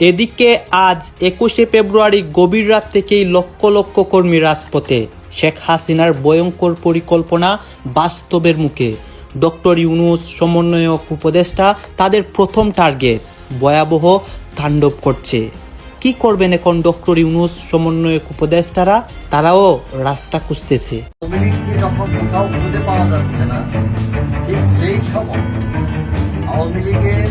এদিকে আজ একুশে ফেব্রুয়ারি গভীর রাত থেকেই লক্ষ লক্ষ কর্মী রাজপথে। শেখ হাসিনার ভয়ঙ্কর পরিকল্পনা বাস্তবের মুখে। ডক্টর ইউনুস সমন্বয়ক উপদেষ্টা তাদের প্রথম টার্গেট, ভয়াবহ তাণ্ডব করছে। কি করবেন এখন ডক্টর ইউনুস সমন্বয়ক উপদেষ্টারা? তারাও রাস্তা খুঁজতেছে। আওয়ামী লীগের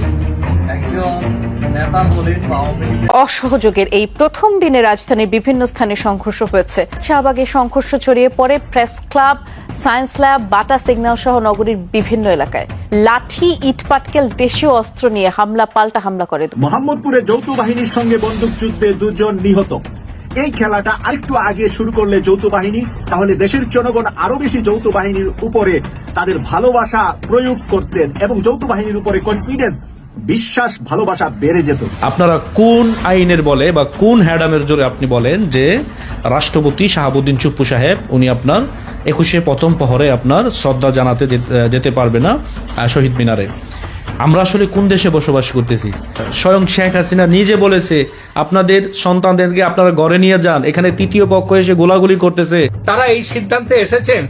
অসহযোগের এই প্রথম দিনে রাজধানীর বিভিন্ন স্থানে সংঘর্ষ হয়েছে। শাহবাগে সংঘর্ষ ছড়িয়ে পড়ে press club, science lab Bata signal সহ নগরীর বিভিন্ন এলাকায়। লাঠি, ইটপাটকেল, দেশীয় অস্ত্র নিয়ে হামলা, পাল্টা হামলা করে। মোহাম্মদপুরে যৌথ বাহিনীর সঙ্গে বন্দুকযুদ্ধে দুজন নিহত। এই খেলাটা আরেকটু আগে শুরু করলে যৌথ বাহিনী, তাহলে দেশের জনগণ আরও বেশি যৌথ বাহিনীর উপরে তাদের ভালোবাসা প্রয়োগ করতেন এবং যৌথ বাহিনীর উপরে কনফিডেন্স বিশ্বাস ভালোবাসা বেড়ে যেত। আপনারা কোন আইনের বলে বা কোন হ্যাডামের জোরে আপনি বলেন যে রাষ্ট্রপতি শাহাবুদ্দিন চুপ্পু সাহেব উনি আপনার একুশে প্রথম প্রহরে আপনার শ্রদ্ধা জানাতে যেতে- যেতে পারবে না শহীদ মিনারে। আমরা আসলে কোন দেশে বসবাস করতেছি? স্বয়ং শেখ হাসিনা নিজে বলেছে আপনাদের সন্তানদেরকে আপনারা ঘরে নিয়ে যান এখানে তৃতীয় পক্ষ এসে গোলাগুলি করতেছে। তারা এই সিদ্ধান্তে এসেছেন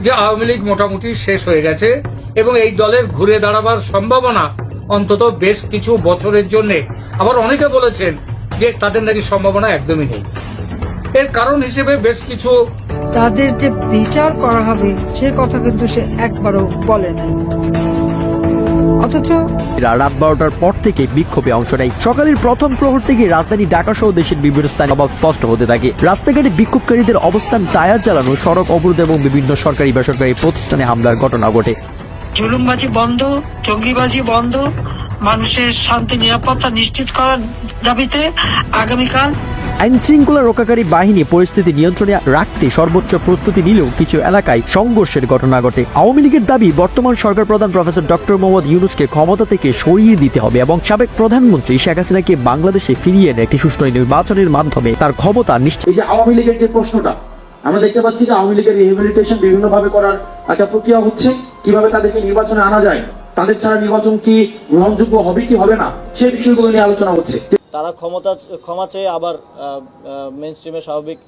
যে আওয়ামী লীগ মোটামুটি শেষ হয়ে গেছে এবং এই দলের ঘুরে দাঁড়াবার সম্ভাবনা অন্তত বেশ কিছু বছরের জন্য। আবার অনেকে বলেছেন যে তাদের নাকি সম্ভাবনা একদমই নেই। এর কারণ হিসেবে বেশ কিছু তাদের যে বিচার করা হবে সে কথা কিন্তু সে একবারও বলে নাই। অথচ এরা রাত বারোটার পর থেকে বিক্ষোভে অংশ নেয়। সকালের প্রথম প্রহর থেকে রাজধানী ঢাকা সহ দেশের বিভিন্ন স্থানে অভাব স্পষ্ট হতে থাকে। রাস্তাঘাটে বিক্ষোভকারীদের অবস্থান টায়ার চালানো সড়ক অবরোধ এবং বিভিন্ন সরকারি বেসরকারি প্রতিষ্ঠানে হামলার ঘটনা ঘটে। জুলুমবাজি বন্ধ জঙ্গিবাজি বন্ধ মানুষের শান্তি নিরাপত্তা নিশ্চিত করার দাবিতে আগামীকাল আইন শৃঙ্খলা রক্ষাকারী বাহিনী পরিস্থিতি নিয়ন্ত্রণে রাখতে সর্বোচ্চ প্রস্তুতি নিলেও কিছু এলাকায় সংঘর্ষের ঘটনা ঘটে। আওয়ামী লীগের দাবি বর্তমান সরকার প্রধান প্রফেসর ডক্টর মোহাম্মদ ইউনুসকে ক্ষমতা থেকে সরিয়ে দিতে হবে এবং সাবেক প্রধানমন্ত্রী শেখ হাসিনাকে বাংলাদেশে ফিরিয়ে এনে একটি সুষ্ঠু নির্বাচনের মাধ্যমে তার ক্ষমতা নিশ্চিত আওয়ামী লীগের যে প্রশ্নটা আমরা দেখতে পাচ্ছি যে আওয়ামী লীগের রিহেবিলিটেশন বিভিন্ন ভাবে করার একটা প্রক্রিয়া হচ্ছে। কীভাবে তাদেরকে নির্বাচনে আনা যায় তাদের ছাড়া নির্বাচন কি গ্রহণযোগ্য হবে কি হবে না সেই বিষয়গুলো নিয়ে আলোচনা হচ্ছে। তারা ক্ষমতা ক্ষমা চেয়ে আবার মেন স্ট্রিমে স্বাভাবিক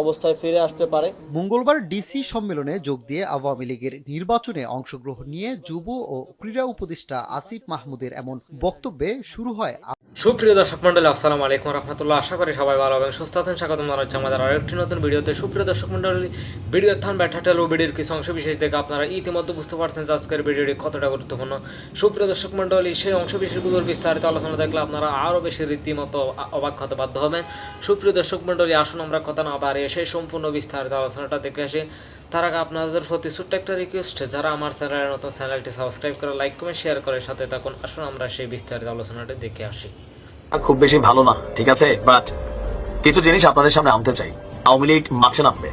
অবস্থায় ফিরে আসতে পারে। মঙ্গলবার ডিসি সম্মেলনে যোগ দিয়ে আওয়ামী লীগের নির্বাচনে অংশগ্রহণ নিয়ে যুব ও ক্রীড়া উপদেষ্টা আসিফ মাহমুদের এমন বক্তব্যে শুরু হয় সুপ্রিয় দর্শক মন্ডলী আসসালামু আলাইকুম রহমতুল্লাহ। আশা করি সবাই ভালো এবং সুস্থ আছেন। স্বাগতম জানাচ্ছি আমাদের আরেকটি নতুন ভিডিওতে। সুপ্রিয় দর্শক মন্ডলী ভিডিওর থান ব্যাটাটেল ও ভিডিওর কিছু অংশ বিশেষ দেখে আপনারা ইতিমধ্যে বুঝতে পারছেন যে আজকের ভিডিওটি কতটা গুরুত্বপূর্ণ। সুপ্রিয় দর্শক মন্ডলী সেই অংশ বিশেষগুলোর বিস্তারিত আলোচনা দেখলে আপনারা আরও বেশি রীতিমতো অবাক হতে বাধ্য হবেন। সুপ্রিয় দর্শক মন্ডলী আসুন আমরা কথা না বাড়িয়ে সেই সম্পূর্ণ বিস্তারিত আলোচনাটা দেখে আসি। তার আগে আপনাদের প্রতি ছোট্ট একটা রিকোয়েস্ট যারা আমার চ্যানেলের নতুন, চ্যানেলটি সাবস্ক্রাইব করে লাইক কমেন্ট শেয়ার করে সাথে থাকুন। আসুন আমরা সেই বিস্তারিত আলোচনাটি দেখে আসি। খুব বেশি ভালো না, ঠিক আছে? বাট কিছু জিনিস আপনাদের সামনে আনতে চাই। আওয়ামী লীগ মাঠে নামবে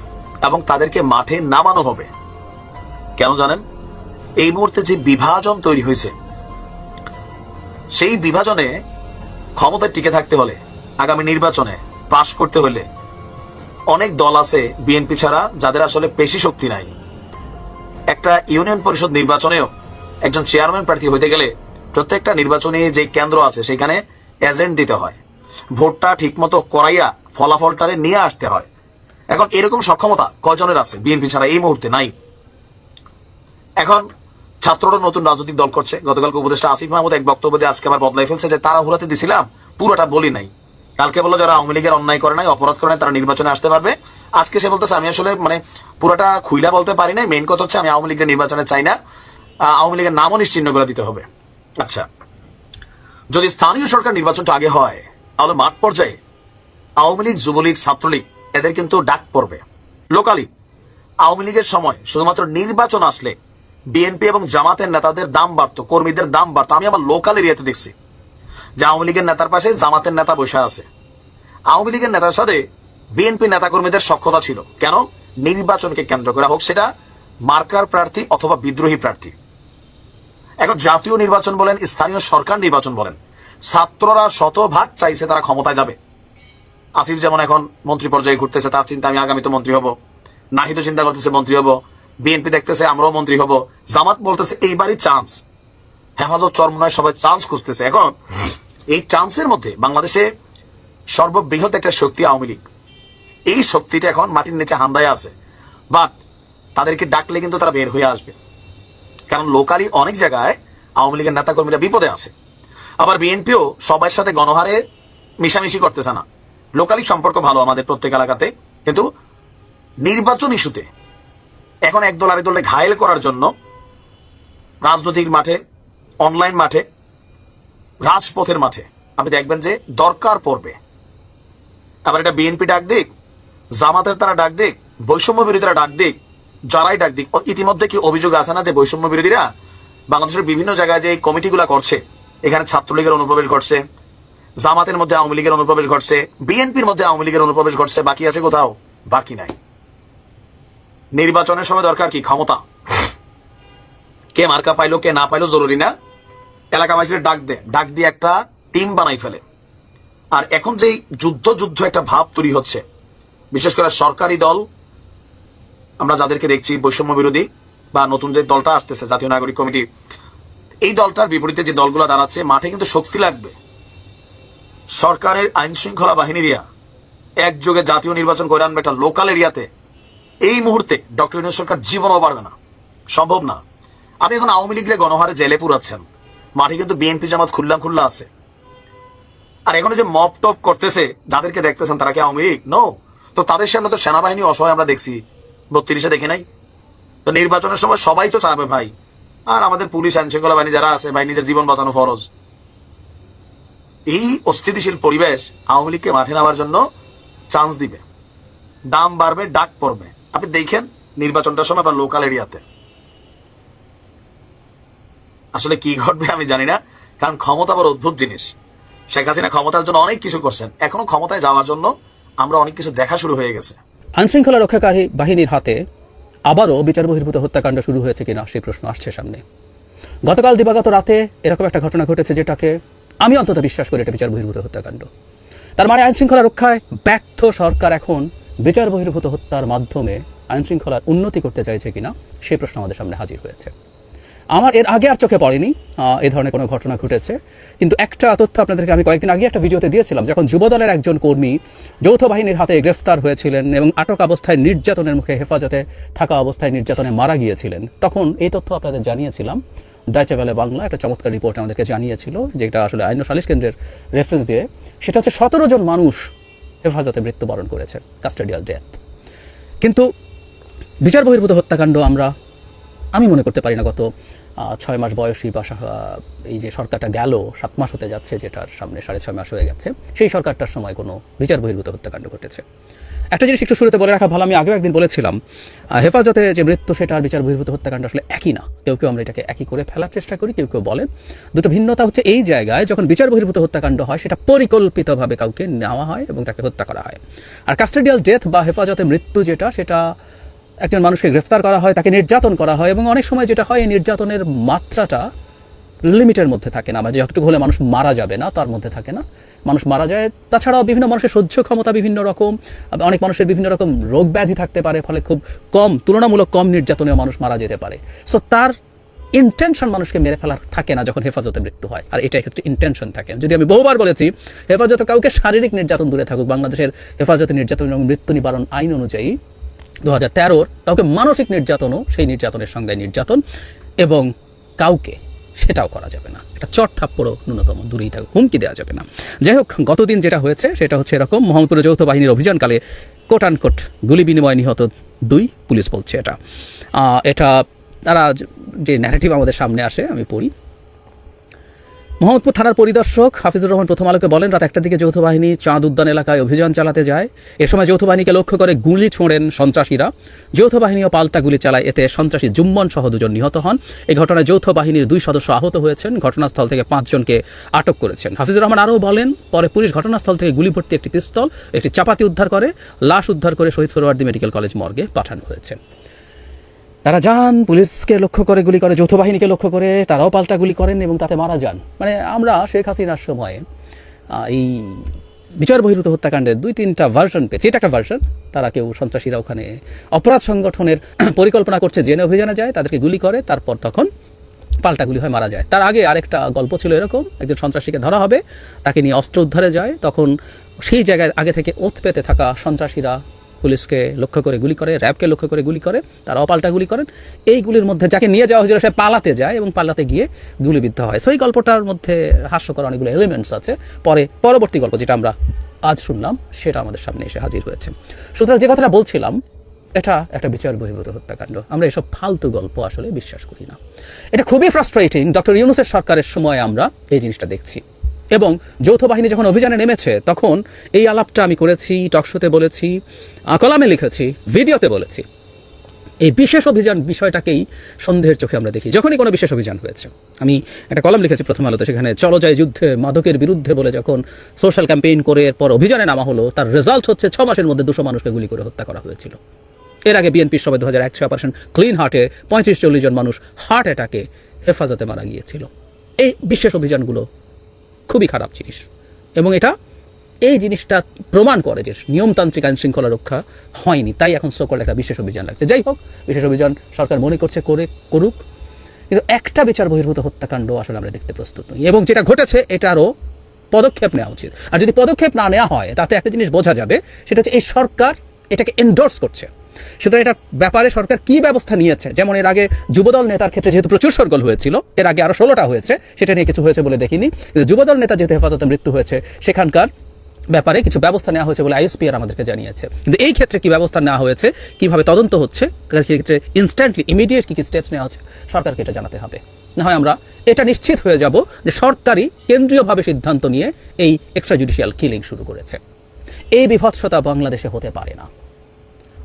এবং তাদেরকে মাঠে নামানো হবে। কেন জানেন? এই মুহূর্তে যে বিভাজন তৈরি হয়েছে, সেই বিভাজনে ক্ষমতায় টিকে থাকতে হলে, আগামী নির্বাচনে পাশ করতে হলে অনেক দল আছে বিএনপি ছাড়া যাদের আসলে পেশি শক্তি নাই। একটা ইউনিয়ন পরিষদ নির্বাচনেও একজন চেয়ারম্যান প্রার্থী হইতে গেলে প্রত্যেকটা নির্বাচনী যে কেন্দ্র আছে, সেখানে এজেন্ট দিতে হয়। ভোটটা ঠিকমতো করাইয়া ফলাফলটারে নিয়ে আসতে হয়। এখন এরকম সক্ষমতা কজনের আছে? বিএনপি ছাড়া এই মুহূর্তে নাই। এখন ছাত্ররা নতুন রাজনৈতিক দল করছে। গতকালকে উপদেষ্টা আসিফ মাহমুদ এক বক্তব্য দিয়ে আজকে আবার বদলাই ফেলছে যে তারা হুরাতে দিছিলাম, পুরোটা বলি নাই। কালকে বলল যারা আওয়ামী লীগের অন্যায় করে নাই, অপরাধ করে নাই, তারা নির্বাচনে আসতে পারবে। আজকে সে বলতেছে, আমি আসলে মানে পুরোটা খুইলা বলতে পারি নাই। মেইন কথা হচ্ছে আমি আওয়ামী লীগের নির্বাচনে চাই না। আওয়ামী লীগের নামও নিশ্চিহ্ন করে দিতে হবে। আচ্ছা যদি স্থানীয় সরকার নির্বাচনটা আগে হয়, তাহলে মাঠ পর্যায়ে আওয়ামী লীগ, যুবলীগ, ছাত্রলীগ, এদের কিন্তু ডাক পড়বে। লোকালি আওয়ামী লীগের সময় শুধুমাত্র নির্বাচন আসলে বিএনপি এবং জামাতের নেতাদের দাম বাড়তো, কর্মীদের দাম বাড়তো। আমি আমার লোকাল এরিয়াতে দেখছি যে আওয়ামী লীগের নেতার পাশে জামাতের নেতা বসে আছে। আওয়ামী লীগের নেতার সাথে বিএনপি নেতাকর্মীদের সক্ষতা ছিল। কেন? নির্বাচনকে কেন্দ্র করা হোক, সেটা মার্কার প্রার্থী অথবা বিদ্রোহী প্রার্থী। এখন জাতীয় নির্বাচন বলেন, স্থানীয় সরকার নির্বাচন বলেন। ছাত্ররা শতভাগ চাইছে তারা ক্ষমতায় যাবে। আসিফ যেমন এখন মন্ত্রী পর্যায়ে ঘুরতেছে, তার চিন্তা, আমি আগামী তো মন্ত্রী হব। নাহিদ চিন্তা করতেছে, মন্ত্রী হব। বিএনপি দেখতেছে, আমরাও মন্ত্রী হব। জামাত বলতেছে, এইবারই চান্স হেফাজত চরমনায় সবাই চান্স খুঁজতেছে। এখন এই চান্সের মধ্যে বাংলাদেশে সর্ববৃহৎ একটা শক্তি আওয়ামী লীগ। এই শক্তিটা এখন মাটির নিচে হান্দায় আছে। বাট তাদেরকে ডাকলে কিন্তু তারা বের হয়ে আসবে। কারণ লোকালি অনেক জায়গায় আওয়ামী লীগের নেতাকর্মীরা বিপদে আছে। আবার বিএনপিও সবার সাথে গণহারে মিশামিশি করতেছে না। লোকালি সম্পর্ক ভালো আমাদের প্রত্যেক এলাকাতে, কিন্তু নির্বাচন ইস্যুতে এখন এক দল দলে ঘায়েল করার জন্য রাজনৈতিক মাঠে, অনলাইন মাঠে, রাজপথের মাঠে আপনি দেখবেন যে দরকার পড়বে। আবার এটা বিএনপি ডাক দিক, জামাতের তারা ডাক দিক, বৈষম্য বিরোধীরা ডাক দিক যারাই ডাক দিক ইতিমধ্যে কি অভিযোগ আছে না যে বৈষম্য বিরোধীরা বাংলাদেশের বিভিন্ন জায়গায় যে কমিটিগুলা করছে, এখানে ছাত্রলীগের অনুপ্রবেশ ঘটছে, জামাতের মধ্যে আওয়ামী লীগের অনুপ্রবেশ ঘটছে, বিএনপির মধ্যে আওয়ামী লীগের অনুপ্রবেশ ঘটছে, বাকি আছে কোথাও? বাকি নাই। নির্বাচনের সময় দরকার কি? ক্ষমতা। কে মার্কা পাইলো, কে না পাইলো জরুরি না। এলাকাবাসীর ডাক দে, ডাক দিয়ে একটা টিম বানাই ফেলে। আর এখন যেই যুদ্ধ যুদ্ধ একটা ভাব তৈরি হচ্ছে, বিশেষ করে সরকারি দল আমরা যাদেরকে দেখছি বৈষম্য বিরোধী বা নতুন যে দলটা আসতেছে, জাতীয় নাগরিক কমিটি, এই দলটার বিপরীতে যে দলগুলো দাঁড়াচ্ছে, মাঠে কিন্তু শক্তি লাগবে। সরকারের আইন শৃঙ্খলা বাহিনী দিয়া একযোগে জাতীয় নির্বাচন করে আনবে একটা লোকাল এরিয়াতে এই মুহূর্তে ডক্টর ইউনুস সরকার জীবনও পারবে না। সম্ভব না। আপনি এখন আওয়ামী লীগের গণহারে জেলে পুরাচ্ছেন। মাঠে কিন্তু বিএনপি জামাত খুল্লা খুল্লা আছে। আর এখন যে মপ টপ করতেছে, যাদেরকে দেখতেছেন তারা কি আওয়ামী লীগ? নো তো তাদের সামনে তো সেনাবাহিনী অসহায় আমরা দেখছি। বত্রিশে দেখি নাই। তো নির্বাচনের সময় সবাই তো চাবে ভাই। আর আমাদের পুলিশ আইন শৃঙ্খলা বাহিনী যারা আছে, ভাই, নিজের জীবন বাঁচানো ফরজ। এই অস্থিতিশীল পরিবেশ আওয়ামী লীগকে মাঠে নামার জন্য চান্স দিবে। দাম বাড়বে, ডাক পড়বে। আপনি দেখেন নির্বাচনটার সময় আপনার লোকাল এরিয়াতে আসলে কি ঘটবে আমি জানি না, কারণ ক্ষমতা আবার অদ্ভুত জিনিস। শেখ হাসিনা ক্ষমতার জন্য অনেক কিছু করছেন। এখনও ক্ষমতায় যাওয়ার জন্য আমরা অনেক কিছু দেখা শুরু হয়ে গেছে। আইনশৃঙ্খলা রক্ষাকারী বাহিনীর হাতে আবারও বিচার বহির্ভূত হত্যাকাণ্ড শুরু হয়েছে কিনা সেই প্রশ্ন আসছে সামনে। গতকাল দিবাগত রাতে এরকম একটা ঘটনা ঘটেছে যেটাকে আমি অন্তত বিশ্বাস করি এটা বিচার বহির্ভূত হত্যাকাণ্ড। তার মানে আইনশৃঙ্খলা রক্ষায় ব্যর্থ সরকার এখন বিচার বহির্ভূত হত্যার মাধ্যমে আইনশৃঙ্খলার উন্নতি করতে চাইছে কিনা সেই প্রশ্ন আমাদের সামনে হাজির হয়েছে। আমার এর আগে আর চোখে পড়েনি। এ ধরনের কোনো ঘটনা ঘটেছে। কিন্তু একটা তথ্য আপনাদেরকে আমি কয়েকদিন আগে একটা ভিডিওতে দিয়েছিলাম, যখন যুবদলের একজন কর্মী যৌথ বাহিনীর হাতে গ্রেফতার হয়েছিলেন এবং আটক অবস্থায় নির্যাতনের মুখে হেফাজতে থাকা অবস্থায় নির্যাতনে মারা গিয়েছিলেন। তখন এই তথ্য আপনাদের জানিয়েছিলাম। ডাইচে ভ্যালে বাংলা একটা চমৎকার রিপোর্ট আমাদেরকে জানিয়েছিল, যেটা আসলে আইন সালিশ কেন্দ্রের রেফারেন্স দিয়ে সেটা হচ্ছে সতেরো জন মানুষ হেফাজতে মৃত্যুবরণ করেছে কাস্টাডিয়াল ডেথ কিন্তু বিচার বহির্ভূত হত্যাকাণ্ড আমরা আমি মনে করতে পারি না গত ছয় মাস বয়সী বা এই যে সরকারটা গেল, সাত মাস হতে যাচ্ছে, যেটার সামনে সাড়ে ছয় মাস হয়ে গেছে, সেই সরকারটার সময় কোনো বিচার বহির্ভূত হত্যাকাণ্ড ঘটেছে। একটা জিনিস একটু শুরুতে বলে রাখা ভালো, আমি আগেও একদিন বলেছিলাম হেফাজতে যে মৃত্যু, সেটা আর বিচার বহির্ভূত হত্যাকাণ্ড আসলে একই না। কেউ কেউ আমরা এটাকে একই করে ফেলার চেষ্টা করি, কেউ কেউ বলেন দুটো ভিন্নতা হচ্ছে এই জায়গায়, যখন বিচার বহির্ভূত হত্যাকাণ্ড হয়, সেটা পরিকল্পিতভাবে কাউকে নেওয়া হয় এবং তাকে হত্যা করা হয়। আর কাস্টাডিয়াল ডেথ বা হেফাজতে মৃত্যু যেটা, সেটা একজন মানুষকে গ্রেফতার করা হয়, তাকে নির্যাতন করা হয় এবং অনেক সময় যেটা হয়, এই নির্যাতনের মাত্রাটা লিমিটের মধ্যে থাকে না। মানে যতটুকু হলে মানুষ মারা যাবে না, তার মধ্যে থাকে না। মানুষ মারা যায়, তাছাড়াও বিভিন্ন মানুষের সহ্য ক্ষমতা বিভিন্ন রকম, অনেক মানুষের বিভিন্ন রকম রোগ ব্যাধি থাকতে পারে, ফলে খুব কম, তুলনামূলক কম নির্যাতনেও মানুষ মারা যেতে পারে। সো তার ইন্টেনশন মানুষকে মেরে ফেলার থাকে না যখন হেফাজতে মৃত্যু হয়। আর এটা ক্ষেত্রে ইন্টেনশন থাকে। যদি আমি বহুবার বলেছি, হেফাজতে কাউকে শারীরিক নির্যাতন দূরে থাকুক, বাংলাদেশের হেফাজতে নির্যাতন এবং মৃত্যু নিবারণ আইন অনুযায়ী দু হাজার তেরোর কাউকে মানসিক নির্যাতনও সেই নির্যাতনের সঙ্গে নির্যাতন এবং কাউকে সেটাও করা যাবে না। এটা চট থাপ্পড়ও ন্যূনতম, দূরেই থাকুক, হুমকি দেওয়া যাবে না। যাই হোক, গতদিন যেটা হয়েছে সেটা হচ্ছে এরকম। মোহাম্মদপুরে যৌথ বাহিনীর অভিযানকালে কোট আনকোট গুলি বিনিময় নিহত দুই পুলিশ বলছে এটা। এটা তারা যে ন্যারেটিভ আমাদের সামনে আসে, আমি পড়ি। মোহাম্মদপুর থানার পরিদর্শক হাফিজুর রহমান প্রথম আলোকে বলেন, রাত একটার দিকে যৌথ বাহিনী চাঁদ উদ্যান এলাকায় অভিযান চালাতে যায়। এ সময় যৌথ বাহিনীকে লক্ষ্য করে গুলি ছোঁড়েন সন্ত্রাসীরা। যৌথ বাহিনীও পাল্টা গুলি চালায়, এতে সন্ত্রাসী জুম্মন সহ দুজন নিহত হন। এই ঘটনায় যৌথ বাহিনীর দুই সদস্য আহত হয়েছেন। ঘটনাস্থল থেকে পাঁচজনকে আটক করেছেন। হাফিজুর রহমান আরও বলেন, পরে পুলিশ ঘটনাস্থল থেকে গুলি ভর্তি একটি পিস্তল, একটি চাপাতি উদ্ধার করে, লাশ উদ্ধার করে শহীদ সোহরাওয়ার্দী মেডিকেল কলেজ মর্গে পাঠানো হয়েছে। তারা যান, পুলিশকে লক্ষ্য করে গুলি করে, যৌথ বাহিনীকে লক্ষ্য করে, তারাও পাল্টা গুলি করেন এবং তাতে মারা যান। মানে আমরা শেখ হাসিনার সময়ে এই বিচার বহির্ভূত হত্যাকাণ্ডের দুই, তিনটা ভার্সন পেয়েছি। এটা একটা ভার্সন তারা কেউ সন্ত্রাসীরা ওখানে অপরাধ সংগঠনের পরিকল্পনা করছে জেনে অভিযানে যায়, তাদেরকে গুলি করে, তারপর তখন পাল্টা গুলি হয় মারা যায়। তার আগে আরেকটা গল্প ছিল এরকম, একজন সন্ত্রাসীকে ধরা হবে, তাকে নিয়ে অস্ত্র উদ্ধারে যায়, তখন সেই জায়গায় আগে থেকে ওত পেতে থাকা সন্ত্রাসীরা পুলিশকে লক্ষ্য করে গুলি করে, র্যাবকে লক্ষ্য করে গুলি করে তারাও অপাল্টা গুলি করেন। এই গুলির মধ্যে যাকে নিয়ে যাওয়া হয়েছিল সে পালাতে যায় এবং পালাতে গিয়ে গুলিবিদ্ধ হয়। সেই গল্পটার মধ্যে হাস্যকর অনেকগুলো এলিমেন্টস আছে। পরে, পরবর্তী গল্প যেটা আমরা আজ শুনলাম, সেটা আমাদের সামনে এসে হাজির হয়েছে। সুতরাং যে কথাটা বলছিলাম, এটা একটা বিচার বহির্ভূত হত্যাকাণ্ড। আমরা এসব ফালতু গল্প আসলে বিশ্বাস করি না। এটা খুবই ফ্রাস্ট্রেটিং ডক্টর ইউনুসের সরকারের সময় আমরা এই জিনিসটা দেখছি। এবং যৌথ বাহিনী যখন অভিযানে নেমেছে, তখন এই আলাপটা আমি করেছি টকশোতে বলেছি কলামে লিখেছি, ভিডিওতে বলেছি। এই বিশেষ অভিযান বিষয়টাকেই সন্দেহের চোখে আমরা দেখি। যখনই কোনো বিশেষ অভিযান হয়েছে, আমি একটা কলাম লিখেছি প্রথম আলোতে, সেখানে চলো যায় যুদ্ধে, মাদকের বিরুদ্ধে বলে যখন সোশ্যাল ক্যাম্পেইন করে, এরপর অভিযানে নামা হলো, তার রেজাল্ট হচ্ছে ছ মাসের মধ্যে দুশো মানুষকে গুলি করে হত্যা করা হয়েছিল। এর আগে বিএনপির সবাই দু হাজার একশো অপারেশন ক্লিন হার্টে পঁয়ত্রিশ চল্লিশ জন মানুষ হার্ট অ্যাটাকে হেফাজতে মারা গিয়েছিল। এই বিশেষ অভিযানগুলো খুবই খারাপ জিনিস। এবং এটা এই জিনিসটা প্রমাণ করে যে নিয়মতান্ত্রিক আইন শৃঙ্খলা রক্ষা হয়নি। তাই এখন সকল একটা বিশেষ অভিযান লাগছে। যাই হোক, বিশেষ অভিযান সরকার মনে করছে করে, করুক। কিন্তু একটা বিচার বহির্ভূত হত্যাকাণ্ড আসলে আমরা দেখতে প্রস্তুত নই। এবং যেটা ঘটেছে এটারও পদক্ষেপ নেওয়া উচিত। আর যদি পদক্ষেপ না নেওয়া হয়, তাতে একটা জিনিস বোঝা যাবে, সেটা হচ্ছে এই সরকার এটাকে এন্ডোর্স করছে। সুতরাং এটা ব্যাপারে সরকার কি ব্যবস্থা নিয়েছে? যেমন এর আগে যুবদল নেতার ক্ষেত্রে যেহেতু প্রচুর সরগোল হয়েছিল, এর আগে আরও ষোলোটা হয়েছে, সেটা নিয়ে কিছু হয়েছে বলে দেখিনি। যুবদল নেতা যেহেতু হেফাজতে মৃত্যু হয়েছে, সেখানকার ব্যাপারে কিছু ব্যবস্থা নেওয়া হয়েছে বলে আইএসপিআর আমাদেরকে জানিয়েছে। কিন্তু এই ক্ষেত্রে কি ব্যবস্থা নেওয়া হয়েছে, কীভাবে তদন্ত হচ্ছে ক্ষেত্রে ইনস্ট্যান্টলি ইমিডিয়েট কি কি স্টেপস নেওয়া হচ্ছে, সরকারকে এটা জানাতে হবে। না হয় আমরা এটা নিশ্চিত হয়ে যাব যে সরকারই কেন্দ্রীয়ভাবে সিদ্ধান্ত নিয়ে এই এক্সট্রা জুডিশিয়াল কিলিং শুরু করেছে। এই বিভৎসতা বাংলাদেশে হতে পারে না।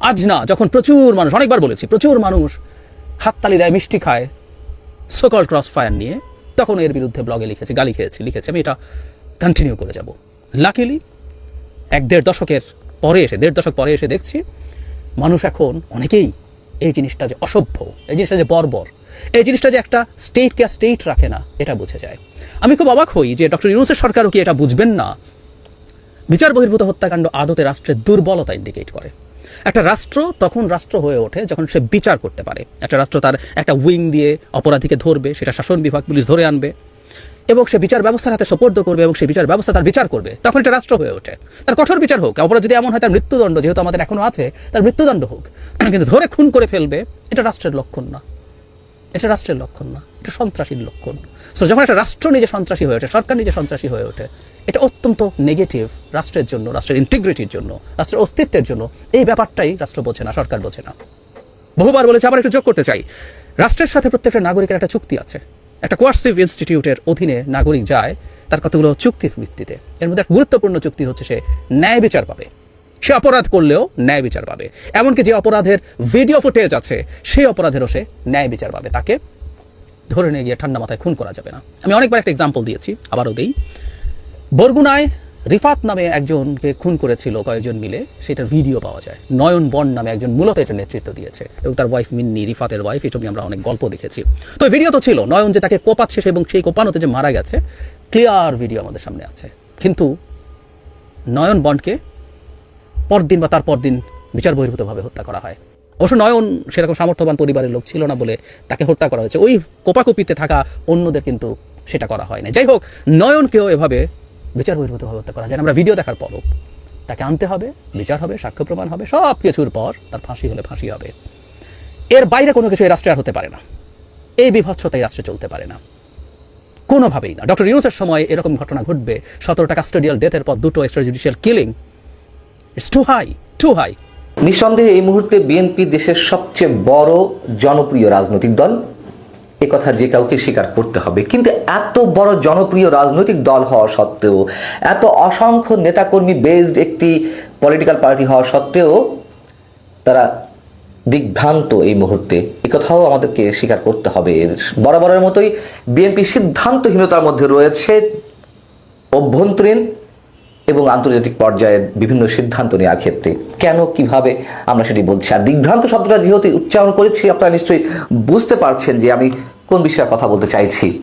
আজ না, যখন প্রচুর মানুষ, অনেকবার বলেছি, প্রচুর মানুষ হাততালি দেয়, মিষ্টি খায় সোকল ক্রস ফায়ার নিয়ে, তখন এর বিরুদ্ধে ব্লগে লিখেছি, গালি খেয়েছি, লিখেছি, আমি এটা কন্টিনিউ করে যাব। লাকিলি এক দেড় দশকের পরে এসে, দেড় দশক পরে এসে দেখছি, মানুষ এখন অনেকেই এই জিনিসটা যে অসভ্য, এই জিনিসটা যে বর্বর, এই জিনিসটা যে একটা স্টেটকে স্টেট রাখে না, এটা বুঝে যায়। আমি খুব অবাক হই যে ডক্টর ইউনুসের সরকারও কি এটা বুঝবেন না? বিচার বহির্ভূত হত্যাকাণ্ড আদতে রাষ্ট্রের দুর্বলতা ইন্ডিকেট করে। একটা রাষ্ট্র তখন রাষ্ট্র হয়ে ওঠে যখন সে বিচার করতে পারে। একটা রাষ্ট্র তার একটা উইং দিয়ে অপরাধীকে ধরবে, সেটা শাসন বিভাগ, পুলিশ ধরে আনবে এবং সে বিচার ব্যবস্থার হাতে সোপর্দ করবে এবং সেই বিচার ব্যবস্থা তার বিচার করবে। তখন এটা রাষ্ট্র হয়ে ওঠে। তার কঠোর বিচার হোক, অপরাধ যদি এমন হয় তার মৃত্যুদণ্ড যেহেতু আমাদের এখনও আছে, তার মৃত্যুদণ্ড হোক। কিন্তু ধরে খুন করে ফেলবে, এটা রাষ্ট্রের লক্ষণ না। এটা রাষ্ট্রের লক্ষণ না। এটা সন্ত্রাসীর লক্ষণ। সো যখন একটা রাষ্ট্র নিজে সন্ত্রাসী হয়ে ওঠে, সরকার নিজে সন্ত্রাসী হয়ে ওঠে, এটা অত্যন্ত নেগেটিভ রাষ্ট্রের জন্য, রাষ্ট্রের ইন্টিগ্রিটির জন্য, রাষ্ট্রের অস্তিত্বের জন্য। এই ব্যাপারটাই রাষ্ট্র বোঝে না, সরকার বোঝে না। বহুবার বলেছে, আবার একটু যোগ করতে চাই। রাষ্ট্রের সাথে প্রত্যেকটা নাগরিকের একটা চুক্তি আছে। একটা কোয়ার্সিভ ইনস্টিটিউটের অধীনে নাগরিক যায়, তার কতগুলো চুক্তির ভিত্তিতে। এর মধ্যে একটা গুরুত্বপূর্ণ চুক্তি হচ্ছে, সে ন্যায় বিচার পাবে। সে অপরাধ করলেও ন্যায় বিচার পাবে। এমনকি যে অপরাধের ভিডিও ফুটেজ আছে, সেই অপরাধেরও সে ন্যায় বিচার পাবে। তাকে ধরে নিয়ে গিয়ে ঠান্ডা মাথায় খুন করা যাবে না। আমি অনেকবার একটা এক্সাম্পল দিয়েছি, আবারও দেই। বরগুনায় রিফাত নামে একজনকে খুন করেছিল কয়েকজন মিলে, সেটার ভিডিও পাওয়া যায়। নয়ন বন নামে একজন মূলত এটা নেতৃত্ব দিয়েছে, এবং তার ওয়াইফ মিন্নি, রিফাতের ওয়াইফ এসব নিয়ে আমরা অনেক গল্প দেখেছি। তো ভিডিও তো ছিল, নয়ন যে তাকে কোপাচ্ছে এবং সেই কোপানোতে যে মারা গেছে ক্লিয়ার ভিডিও আমাদের সামনে আছে। কিন্তু নয়ন বন্ডকে পরদিন বা তার পরদিন বিচার বহির্ভূতভাবে হত্যা করা হয়। অবশ্য নয়ন সেরকম সামর্থ্যবান পরিবারের লোক ছিল না বলে তাকে হত্যা করা হয়েছে। ওই কোপাকুপিতে থাকা অন্যদের কিন্তু সেটা করা হয় না যাই হোক, নয়নকেও এভাবে বিচার বহির্ভূতভাবে হত্যা করা যায় আমরা ভিডিও দেখার পরও তাকে আনতে হবে, বিচার হবে, সাক্ষ্য প্রমাণ হবে, সব কিছুর পর তার ফাঁসি হলে ফাঁসি হবে। এর বাইরে কোনো কিছু এই রাষ্ট্রে আর হতে পারে না। এই বিভৎসতা এই রাষ্ট্রে চলতে পারে না। কোনোভাবেই না। ডক্টর ইউনুসের সময় এরকম ঘটনা ঘটবে। সতেরোটা কাস্টোডিয়াল ডেথের পর দুটো extra judicial killing it's too high too high নিঃসন্দেহে এই মুহূর্তে বিএনপি দেশের সবচেয়ে বড় জনপ্রিয় রাজনৈতিক দল। এ কথা যে কাউকে স্বীকার করতে হবে। কিন্তু এত বড় জনপ্রিয় রাজনৈতিক দল হওয়া সত্ত্বেও, এত অসংখ্য নেতাকর্মী বেসড একটি পলিটিক্যাল পার্টি হওয়া সত্ত্বেও তারা দিগ্ভ্রান্ত এই মুহূর্তে। এ কথাও আমাদেরকে স্বীকার করতে হবে। বরাবরের মতোই বিএনপি সিদ্ধান্তহীনতার মধ্যে রয়েছে। অভ্যন্তরীণ এবং আন্তর্জাতিক পর্যায়ে বিভিন্ন সিদ্ধান্ত নেওয়ার ক্ষেত্রে। কেন, কীভাবে, আমরা সেটি বলছি। আর দিগ্ভ্রান্ত শব্দটা যেহেতু উচ্চারণ করেছি, আপনারা নিশ্চয়ই বুঝতে পারছেন যে আমি কোন বিষয়ে কথা বলতে চাইছি।